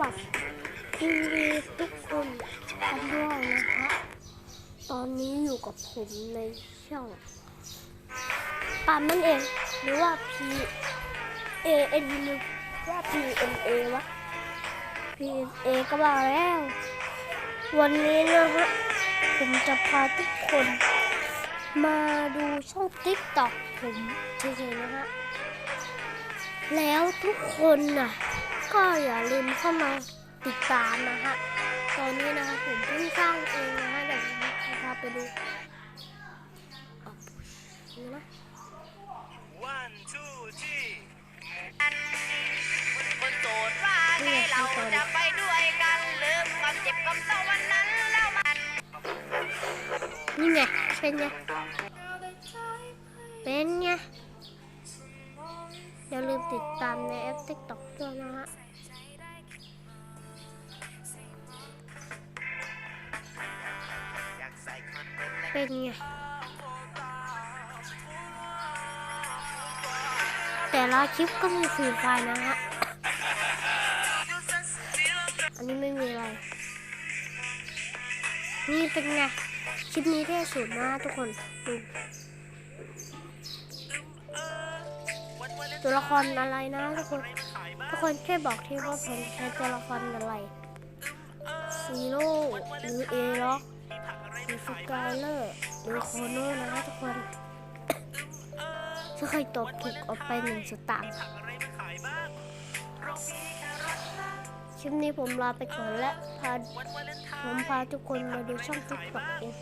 วัสดีทุกคนกันด้วยนะคะ ตอนนี้อยู่กับผมในช่องปามนั่นเอง หรือว่า P A N หรือว่า P N A วะ P N A ก็มาแล้ว วันนี้นะฮะ ผมจะพาทุกคน มาดูช่อง TikTok ผมเฉยๆนะฮะ แล้วทุกคนน่ะ ก็อย่าลืมเข้ามาติดตามนะฮะ ตอนนี้นะคะผมเพิ่งสร้างเองนะฮะเดี๋ยวผมจะพาไปดูอะนี่นะ one two three คนโสดว่าไงเราจะไปด้วยกันลืมความเจ็บความเศร้าวันนั้นแล้วมันนี่ไงเป็นไงเป็นไงอย่าลืม ติดตามในแอป TikTok ด้วยนะฮะเป็นไง แต่ละคลิปก็มีฟรีไฟนะฮะ อันนี้ไม่มีอะไร นี่เป็นไง คลิปนี้เท่สุดนะทุกคนดู ตัวละครอะไรนะทุกคน ทุกคนช่วยบอกทีว่าผมใช้ตัวละครอะไรซีโร่หรือเอล็อกหรือสกายเลอร์หรือโคโน่นะทุกคนถ้าใครตอบถูกเอาไปหนึ่งสตางค์คลิปนี้ผมลาไปก่อนและพาผมพาทุกคนมาดูช่องติ๊กต็อกเอง